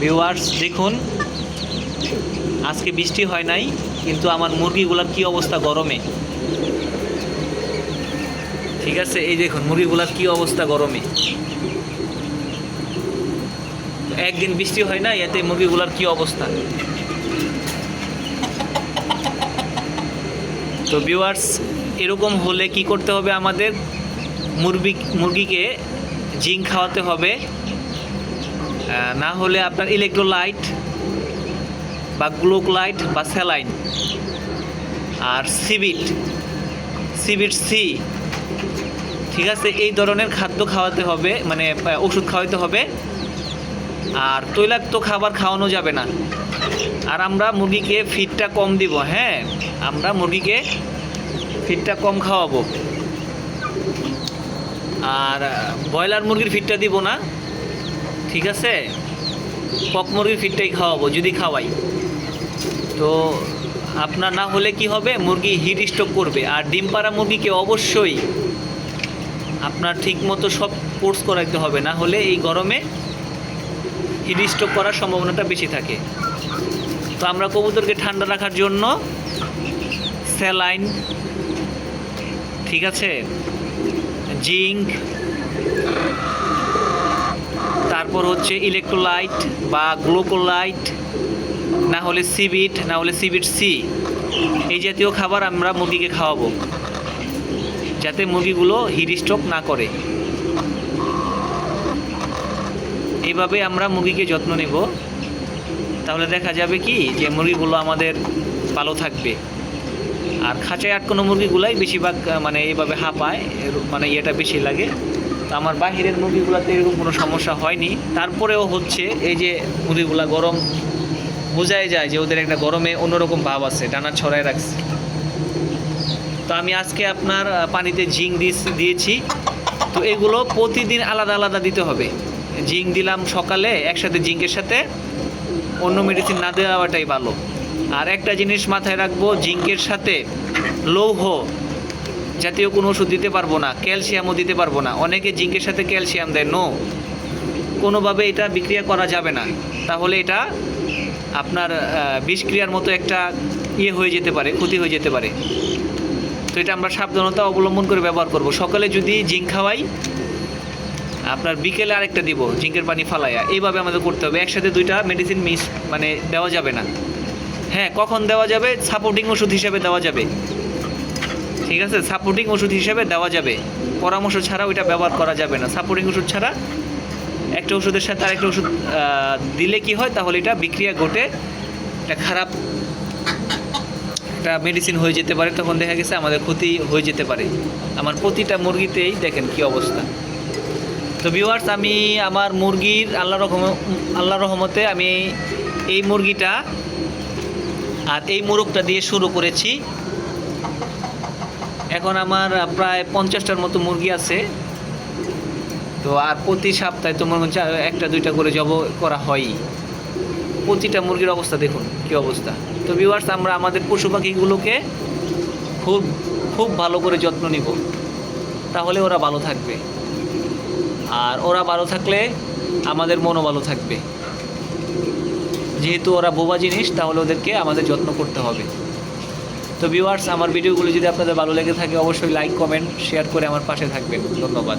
Viewers দেখুন, আজকে বৃষ্টি হয় নাই, কিন্তু আমার মুরগিগুলোর কি অবস্থা গরমে? ঠিক আছে, এই দেখুন, মুরগিগুলোর কি অবস্থা গরমে? একদিন বৃষ্টি হয় না এতে মুরগিগুলোর কি অবস্থা? তো ভিউয়ার্স এরকম হলে কি করতে হবে আমাদের? মুরগি, মুরগিকে জিঙ্ক খাওয়াতে হবে। না হলে আপনার ইলেকট্রোলাইট বা গ্লুকোলাইট বা স্যালাইন আর সিবিট সিবিট সি ঠিক আছে? এই ধরনের খাদ্য খাওয়াতে হবে মানে ওষুধ খাওয়াতে হবে। আর তৈলাক্ত খাবার খাওয়ানো যাবে না। আর আমরা মুরগিকে ফিডটা কম দিব হ্যাঁ? আমরা মুরগিকে ফিডটা কম খাওয়াবো। আর ব্রয়লার মুরগির ফিডটা দিব না। ঠিক আছে? কক মুরগির ফিডটাই খাওয়াবো, যদি খাওয়াই। তো আপনার না হলে কি হবে? মুরগি হিট স্ট্রোক করবে। আর ডিম পাড়া মুরগিকে অবশ্যই আপনার ঠিক মতো সব কোর্স করাইতে হবে। না হলে এই গরমে হিট স্ট্রোক করার সম্ভাবনাটা বেশি থাকে। তো আমরা কবুতরকে ঠান্ডা রাখার জন্য স্যালাইন, ঠিক আছে? জিঙ্ক তারপর হচ্ছে ইলেকট্রোলাইট বা গ্লুকোলাইট না হলে সিবিট না হলে সিবিট সি এই জাতীয় খাবার আমরা মুরগিকে খাওয়াবো, যাতে মুরগিগুলো হিট স্ট্রোক না করে। এইভাবে আমরা মুরগিকে যত্ন নেব। তাহলে দেখা যাবে কি যে মুরগিগুলো আমাদের ভালো থাকবে। আর খাঁচায় আটকানো মুরগিগুলাই বেশিরভাগ মানে এইভাবে হাঁপায় মানে ইয়েটা বেশি লাগে। তো আমার বাহিরের মুরগিগুলোতে এরকম কোনো সমস্যা হয়নি। তারপরেও হচ্ছে এই যে মুরগিগুলা গরম, বোঝাই যায় যে ওদের একটা গরমে অন্যরকম ভাব আছে, ডানা ছড়ায় রাখছে। তো আমি আজকে আপনার পানিতে জিঙ্ক দিয়েছি। তো এগুলো প্রতিদিন আলাদা আলাদা দিতে হবে। জিঙ্ক দিলাম সকালে একসাথে জিঙ্কের সাথে, অন্য মেডিসিন না দেওয়াটাই ভালো। আর একটা জিনিস মাথায় রাখব জিঙ্কের সাথে লৌহ। জাতীয় কোনো ওষুধ দিতে পারব না, ক্যালসিয়ামও দিতে পারব না। অনেকে জিঙ্কের সাথে ক্যালসিয়াম দেয়, নো। কোনোভাবে এটা বিক্রিয়া করা যাবে না। তাহলে এটা আপনার বিষক্রিয়ার মতো একটা ইয়ে হয়ে যেতে পারে, ক্ষতি হয়ে যেতে পারে। তো এটা আমরা সাবধানতা অবলম্বন করে ব্যবহার করব। সকালে যদি জিঙ্ক খাওয়াই, আপনার বিকেলে আরেকটা দিব, জিঙ্কের পানি ফালাইয়া। এইভাবে আমাদের করতে হবে। একসাথে দুইটা মেডিসিন মিস মানে দেওয়া যাবে না। হ্যাঁ কখন দেওয়া যাবে? সাপোর্টিং ওষুধ হিসেবে দেওয়া যাবে। ঠিক আছে? সাপোর্টিং ওষুধ হিসেবে দেওয়া যাবে। পরামর্শ ছাড়া ওইটা ব্যবহার করা যাবে না। সাপোর্টিং ওষুধ ছাড়া একটা ওষুধের সাথে আরেকটা ওষুধ দিলে কি হয়? তাহলে এটা বিক্রিয়া ঘটে। একটা খারাপ একটা মেডিসিন হয়ে যেতে পারে। তখন দেখা গেছে আমাদের ক্ষতি হয়ে যেতে পারে। আমার প্রতিটা মুরগিতেই দেখেন কি অবস্থা। তো ভিউয়ার্স আমি আমার মুরগির আল্লাহ রহম, আল্লাহ রহমতে আমি এই মুরগিটা আর এই মোরগটা দিয়ে শুরু করেছি। এখন আমার প্রায় পঞ্চাশটার মতো মুরগি আছে। তো আর প্রতি সপ্তাহে তো মনে হচ্ছে একটা, দুইটা করে জব করা হয়ই। প্রতিটা মুরগির অবস্থা দেখুন, কি অবস্থা। তো ভিউয়ার্স আমরা আমাদের পশু পাখিগুলোকে খুব খুব ভালো করে যত্ন নিব। তাহলে ওরা ভালো থাকবে। আর ওরা ভালো থাকলে আমাদের মনও ভালো থাকবে। যেহেতু ওরা বোবা জিনিস, তাহলে ওদেরকে আমাদের যত্ন করতে হবে। তো ভিউয়ার্স আমার ভিডিওগুলো যদি আপনাদের ভালো লেগে থাকে, অবশ্যই লাইক কমেন্ট শেয়ার করে আমার পাশে থাকবেন। ধন্যবাদ।